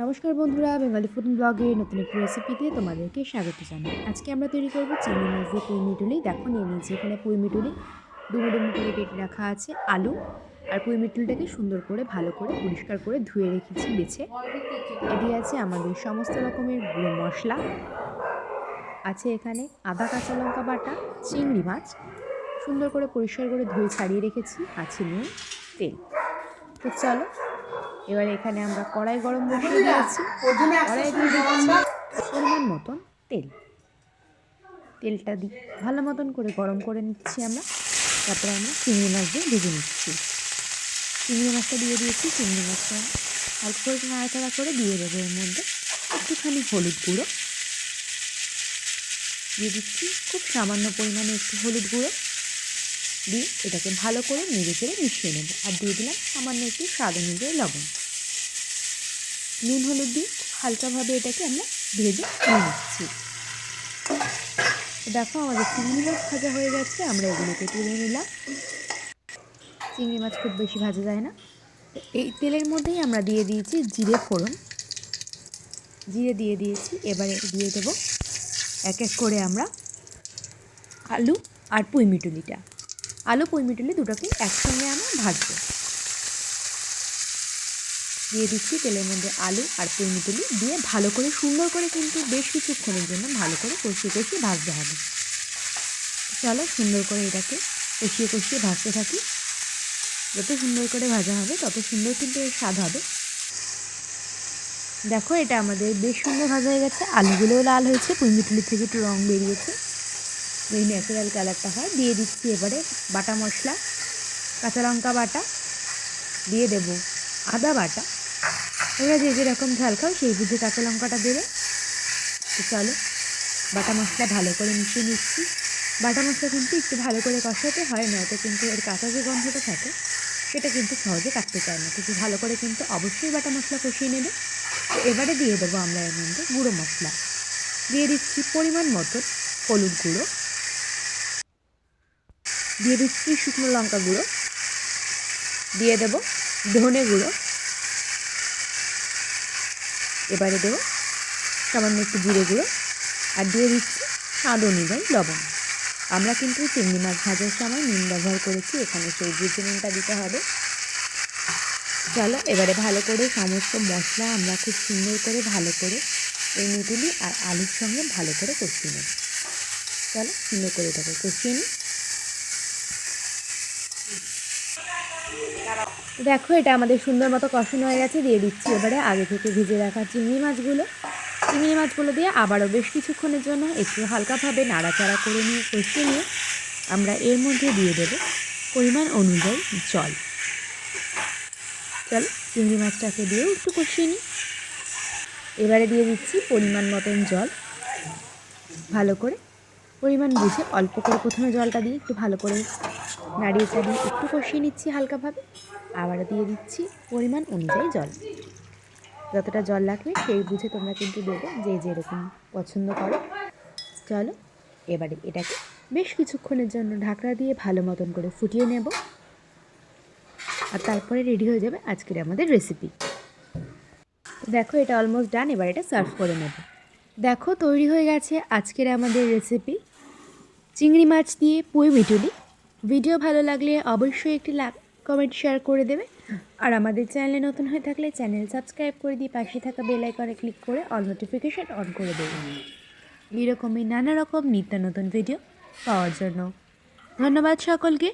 নমস্কার বন্ধুরা, Bengali food ব্লগে নতুন একটি রেসিপিতে তোমাদেরকে স্বাগত জানাই। আজকে আমরা তৈরি করব চিংড়ি মাছ দিয়ে পুঁই মিটুলি। দেখো, নিয়ে নিয়েছি এখানে পুঁই মিটুলি। ডুমো ডুমো করে কেটে রাখা আছে আলু। আর পুঁই মিটুলিটাকে সুন্দর করে, ভালো করে, পরিষ্কার করে ধুয়ে রেখেছি, বেছে। এটি আছে আমাদের সমস্ত রকমের গুঁড়ো মশলা। আছে এখানে আদা, কাঁচা লঙ্কা বাটা, চিংড়ি মাছ। সুন্দর করে পরিষ্কার করে ধুয়ে ছাড়িয়ে রেখেছি। আছে নুন, তেল। তো চলো এবার এখানে আমরা কড়াই গরম বসিয়ে দিয়েছি। কড়াই দিয়ে দিচ্ছি পরিমাণ মতন তেল। তেলটা দিই ভালো মতন করে গরম করে নিচ্ছি আমরা। তারপরে আমরা চিংড়ি মাছ দিয়ে ভেজে নিচ্ছি। চিংড়ি মাছটা দিয়ে দিয়েছি চিংড়ি মাছটা হালকা করে নাড়াচাড়া করে দিয়ে দেবো এর মধ্যে। একটুখানি হলুদ গুঁড়ো। দিয়ে দিচ্ছি খুব সামান্য পরিমাণে একটু হলুদ গুঁড়ো। দিয়ে এটাকে ভালো করে নেড়ে চেড়ে মিশিয়ে নেব। আর দিয়ে দিলাম সামান্য একটু স্বাদ অনুযায়ী লবণ। নুন, হলুদ দিয়ে হালকাভাবে এটাকে আমরা ভেজে নিয়ে নিচ্ছি। দেখো আমাদের চিংড়ি মাছ ভাজা হয়ে গেছে, আমরা এগুলোকে তুলে নিলাম। চিংড়ি মাছ খুব বেশি ভাজা যায় না। এই তেলের মধ্যেই আমরা দিয়ে দিয়েছি জিরে ফোড়ন। জিরে দিয়ে দিয়েছি, এবারে দিয়ে দেবো এক এক করে আমরা আলু আর পুঁই মিটুলিটা। আলু মিটুলি দুটোকে একসঙ্গে আমরা ভাজবো। দিয়ে দিচ্ছি তেলের মধ্যে আলু আর মিটুলি দিয়ে ভালো করে, সুন্দর করে কিন্তু বেশ কিছুক্ষণের জন্য ভালো করে কষিয়ে কষিয়ে ভাজতে হবে। চলো সুন্দর করে এটাকে কষিয়ে কষিয়ে ভাজতে থাকি। যত সুন্দর করে ভাজা হবে, তত সুন্দর কিন্তু এর স্বাদ হবে। দেখো এটা আমাদের বেশ সুন্দর ভাজা হয়ে গেছে। আলুগুলোও লাল হয়েছে পুঁই মিটুলির থেকে একটু রঙ বেরিয়েছে। এই ন্যাচারাল কালারটা হয়। দিয়ে দিচ্ছি এবারে বাটা মশলা, কাঁচা লঙ্কা বাটা, দিয়ে দেব আদা বাটা। তোমরা যে যেরকম ঝাল খাও সেই বুঝে কাঁচা লঙ্কাটা দেবে। তো চলো, বাটা মশলা ভালো করে মিশিয়ে নিচ্ছি। বাটা মশলা কিন্তু একটু ভালো করে কষাতে হয় না নয়তো কিন্তু এর কাঁচা যে গন্ধটা থাকে, সেটা কিন্তু সহজে কাটতে চায় না। কিন্তু ভালো করে কিন্তু অবশ্যই বাটা মশলা কষিয়ে নেবে। তো এবারে দিয়ে দেবো আমরা এর মধ্যে গুঁড়ো মশলা। দিয়ে দিচ্ছি পরিমাণ মতো হলুদ গুঁড়ো। দিয়ে দিচ্ছি শুকনো লঙ্কা গুঁড়ো। দিয়ে দেব ধনে গুঁড়ো। এবারে দেবো সামান্য একটু জিরে গুঁড়ো। আর দিয়ে দিচ্ছি স্বাদ অনুযায়ী লবণ। আমরা কিন্তু চিংড়ি মাছ ভাজার সময় নুন ব্যবহার করেছি, এখানে বুঝে নুনটা দিতে হবে। চলো, এবারে ভালো করে সমস্ত মশলা আমরা খুব সুন্দর করে ভালো করে এই মিটুলি আর আলুর সঙ্গে ভালো করে কষিয়ে নেব। চলো, সুন্দর করে এটাকে কষিয়ে নিই। দেখো, এটা আমাদের সুন্দর মতো কষানো হয়ে গেছে, দিয়ে দিচ্ছি এবারে আগে থেকে ভেজে রাখা চিংড়ি মাছগুলো। চিংড়ি মাছগুলো দিয়ে আবারও বেশ কিছুক্ষণের জন্য একটু হালকাভাবে নাড়াচাড়া করে নিয়ে, কষিয়ে নিয়ে আমরা এর মধ্যে দিয়ে দেব পরিমাণ অনুযায়ী জল। চল, চিংড়ি মাছটাকে দিয়েও একটু কষিয়ে নিই। এবারে দিয়ে দিচ্ছি পরিমাণ মতন জল। ভালো করে, পরিমাণ বুঝে অল্প করে প্রথমে জলটা দিয়ে একটু ভালো করে নাড়িয়ে চাড়িয়ে একটু কষিয়ে নিচ্ছি হালকাভাবে। আবারও দিয়ে দিচ্ছি পরিমাণ অনুযায়ী জল। যতটা জল লাগবে সেই বুঝে তোমরা কিন্তু দেবে যে যেরকম পছন্দ করো। চলো, এবারে এটাকে বেশ কিছুক্ষণের জন্য ঢাকনা দিয়ে ভালো মতন করে ফুটিয়ে নেব। আর তারপরে রেডি হয়ে যাবে আজকের আমাদের রেসিপি দেখো, এটা অলমোস্ট ডান এবার এটা সার্ভ করে নেব। দেখো, তৈরি হয়ে গেছে আজকের আমাদের রেসিপি চিংড়ি মাছ দিয়ে পুঁই মিটুলি ভিডিও ভালো লাগলে অবশ্যই একটি লাইক, কমেন্ট শেয়ার করে দেবে। আর আমাদের চ্যানেলে নতুন হয়ে থাকলে চ্যানেল সাবস্ক্রাইব করে দিয়ে পাশে থাকা বেল আইকনে ক্লিক করে অল নোটিফিকেশান অন করে দেবেন এরকমই নানা রকম নিত্য নতুন ভিডিও পাওয়ার জন্য। ধন্যবাদ সকলকে।